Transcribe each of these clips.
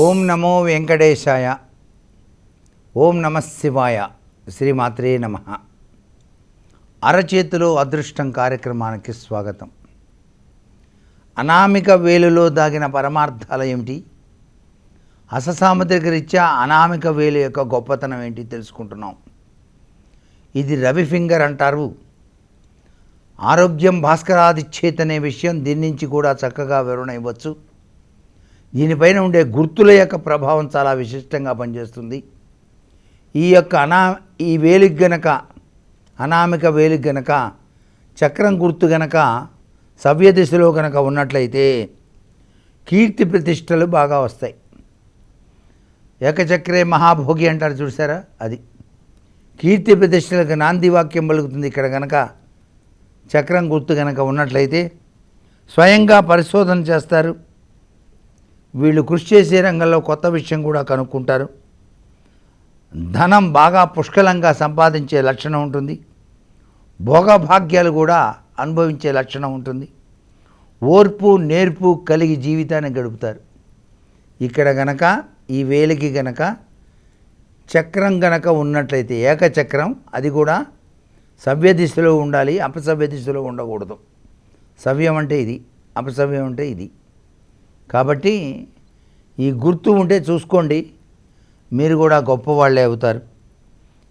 ఓం నమో వెంకటేశాయ. ఓం నమ శివాయ. శ్రీమాత్రే నమ. అరచేతిలో అదృష్టం కార్యక్రమానికి స్వాగతం. అనామిక వేలులో దాగిన పరమార్థాలు ఏమిటి? అససాముద్రిక రీత్యా అనామిక వేలు యొక్క గొప్పతనం ఏంటి తెలుసుకుంటున్నాం. ఇది రవి ఫింగర్ అంటారు. ఆరోగ్యం భాస్కరాదిచ్చేత్ అనే విషయం దీని నుంచి కూడా చక్కగా వివరణ ఇవ్వచ్చు. దీనిపైన ఉండే గుర్తుల యొక్క ప్రభావం చాలా విశిష్టంగా పనిచేస్తుంది. ఈ యొక్క అనా ఈ వేలికి గనక అనామిక వేలికి గనక చక్రం గుర్తు గనక సవ్య దిశలో గనక ఉన్నట్లయితే కీర్తి ప్రతిష్టలు బాగా వస్తాయి. ఏకచక్రే మహాభోగి అంటారు చూసారా అది. కీర్తి ప్రతిష్టలకు నాంది వాక్యం పలుకుతుంది. ఇక్కడ గనక చక్రం గుర్తు గనక ఉన్నట్లయితే స్వయంగా పరిశోధన చేస్తారు. వీళ్ళు కృషి చేసే రంగంలో కొత్త విషయం కూడా కనుక్కుంటారు. ధనం బాగా పుష్కలంగా సంపాదించే లక్షణం ఉంటుంది. భోగభాగ్యాలు కూడా అనుభవించే లక్షణం ఉంటుంది. ఓర్పు నేర్పు కలిగి జీవితాన్ని గడుపుతారు. ఇక్కడ గనక ఈ వేలికి గనక చక్రం గనక ఉన్నట్లయితే ఏకచక్రం అది కూడా సవ్య దిశలో ఉండాలి అపసవ్య దిశలో ఉండకూడదు. సవ్యం అంటే ఇది అపసవ్యం అంటే ఇది. కాబట్టి ఈ గుర్తు ఉంటే చూసుకోండి. మీరు కూడా గొప్పవాళ్ళే అవుతారు.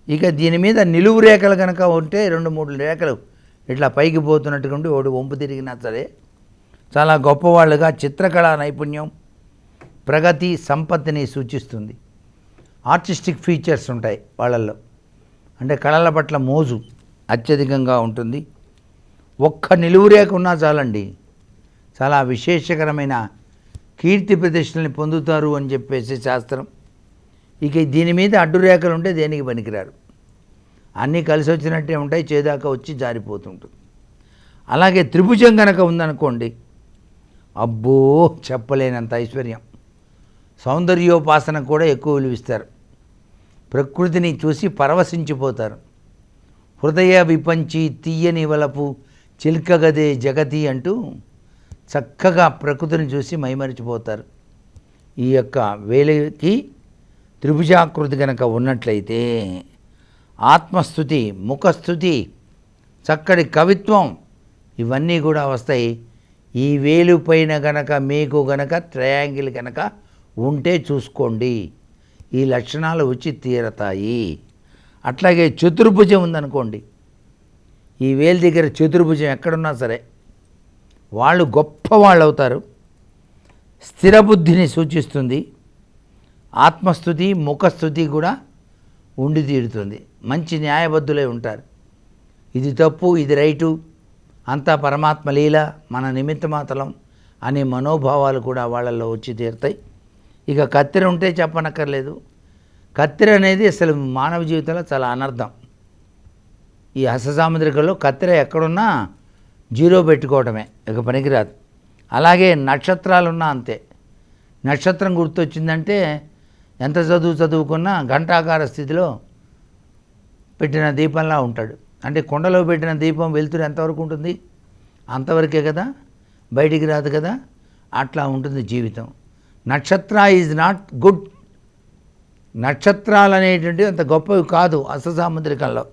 ఇక దీని మీద నిలువు రేఖలు కనుక ఉంటే రెండు మూడు రేఖలు ఇట్లా పైకి పోతున్నట్టుగా ఒకటి వంపు తిరిగినా సరే చాలా గొప్పవాళ్ళుగా చిత్రకళా నైపుణ్యం ప్రగతి సంపత్తిని సూచిస్తుంది. ఆర్టిస్టిక్ ఫీచర్స్ ఉంటాయి వాళ్ళల్లో. అంటే కళల పట్ల మోజు అత్యధికంగా ఉంటుంది. ఒక్క నిలువు రేఖ ఉన్నా చాలండి. చాలా విశేషకరమైన కీర్తి ప్రతిష్టల్ని పొందుతారు అని చెప్పేసి శాస్త్రం. ఇక దీని మీద అడ్డురేఖలు ఉంటే దేనికి పనికిరారు? అన్నీ కలిసి వచ్చినట్టే ఉంటాయి చేదాకా వచ్చి జారిపోతుంటుంది. అలాగే త్రిభుజం కనుక ఉందనుకోండి అబ్బో చెప్పలేనంత ఐశ్వర్యం. సౌందర్యోపాసన కూడా ఎక్కువ విలువిస్తారు. ప్రకృతిని చూసి పరవశించిపోతారు. హృదయ విపంచి తీయని వలపు చిల్కగదే జగతి అంటూ చక్కగా ప్రకృతిని చూసి మైమరిచిపోతారు. ఈ యొక్క వేలికి త్రిభుజాకృతి కనుక ఉన్నట్లయితే ఆత్మస్థుతి ముఖస్థుతి చక్కటి కవిత్వం ఇవన్నీ కూడా వస్తాయి. ఈ వేలు పైన గనక మీకు గనక ట్రయాంగిల్ కనుక ఉంటే చూసుకోండి. ఈ లక్షణాలు వచ్చి తీరతాయి. అట్లాగే చతుర్భుజం ఉందనుకోండి. ఈ వేలు దగ్గర చతుర్భుజం ఎక్కడున్నా సరే వాళ్ళు గొప్ప వాళ్ళు అవుతారు స్థిరబుద్ధిని సూచిస్తుంది. ఆత్మస్థుతి ముఖస్థుతి కూడా ఉండి తీరుతుంది. మంచి న్యాయబద్ధులై ఉంటారు. ఇది తప్పు ఇది రైటు. అంతా పరమాత్మ లీల మన నిమిత్తమాతలం అనే మనోభావాలు కూడా వాళ్ళల్లో వచ్చి తీరుతాయి. ఇక కత్తెర ఉంటే చెప్పనక్కర్లేదు. కత్తెర అనేది అసలు మానవ జీవితంలో చాలా అనర్థం. ఈ హస్తసాముద్రికలో కత్తెర ఎక్కడున్నా జీరో పెట్టుకోవటమే ఇక పనికిరాదు. అలాగే నక్షత్రాలున్నా అంతే. నక్షత్రం గుర్తొచ్చిందంటే ఎంత చదువు చదువుకున్నా ఘంటాకార స్థితిలో పెట్టిన దీపంలా ఉంటాడు. అంటే కుండలో పెట్టిన దీపం వెలుతురు ఎంతవరకు ఉంటుంది? అంతవరకే కదా? బయటికి రాదు కదా? అట్లా ఉంటుంది జీవితం. నక్షత్ర ఈజ్ నాట్ గుడ్. నక్షత్రాలు అనేటువంటి అంత గొప్పవి కాదు అససాముద్రికంలో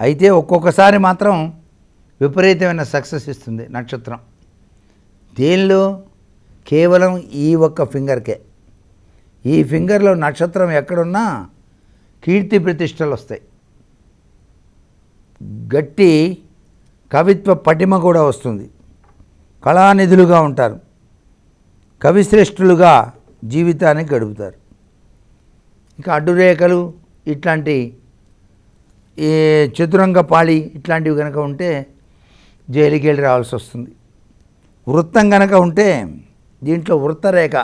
అయితే ఒక్కొక్కసారి మాత్రం విపరీతమైన సక్సెస్ ఇస్తుంది నక్షత్రం. దేనిలో? కేవలం ఈ ఒక్క ఫింగర్కే. ఈ ఫింగర్లో నక్షత్రం ఎక్కడున్నా కీర్తి ప్రతిష్టలు వస్తాయి. గట్టి కవిత్వ పటిమ కూడా వస్తుంది. కళానిధులుగా ఉంటారు. కవిశ్రేష్ఠులుగా జీవితాన్ని గడుపుతారు. ఇంకా అడ్డురేఖలు ఇట్లాంటి ఈ చతురంగ పాళి ఇట్లాంటివి కనుక ఉంటే జైలుకి వెళ్ళి రావాల్సి వస్తుంది. వృత్తం కనుక ఉంటే దీంట్లో వృత్తరేఖ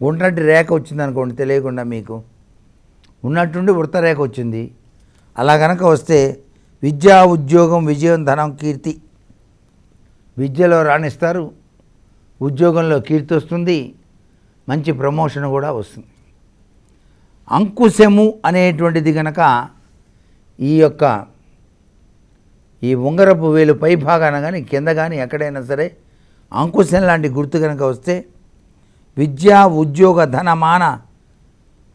ఉన్నట్టు రేఖ వచ్చింది అనుకోండి తెలియకుండా మీకు. ఉన్నట్టుండి వృత్తరేఖ వచ్చింది. అలా కనుక వస్తే విద్యా ఉద్యోగం విజయం ధనం కీర్తి విద్యలో రాణిస్తారు. ఉద్యోగంలో కీర్తి వస్తుంది. మంచి ప్రమోషన్ కూడా వస్తుంది. అంకుశము అనేటువంటిది కనుక ఈ యొక్క ఈ ఉంగరపు వేలు పై భాగాన కానీ కింద కానీ ఎక్కడైనా సరే అంకుశం లాంటి గుర్తు కనుక వస్తే విద్యా ఉద్యోగ ధనమాన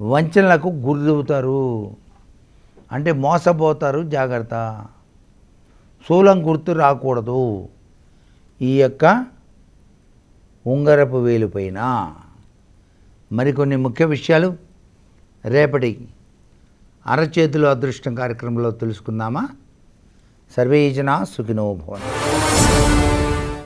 వంచనలకు గురవుతారు. అంటే మోసపోతారు జాగ్రత్త. శూలం గుర్తు రాకూడదు. ఈ యొక్క ఉంగరపు వేలుపైన మరికొన్ని ముఖ్య విషయాలు రేపటి అరచేతులు అదృష్టం కార్యక్రమంలో తెలుసుకుందామా? సర్వేజన సుఖినో భవన్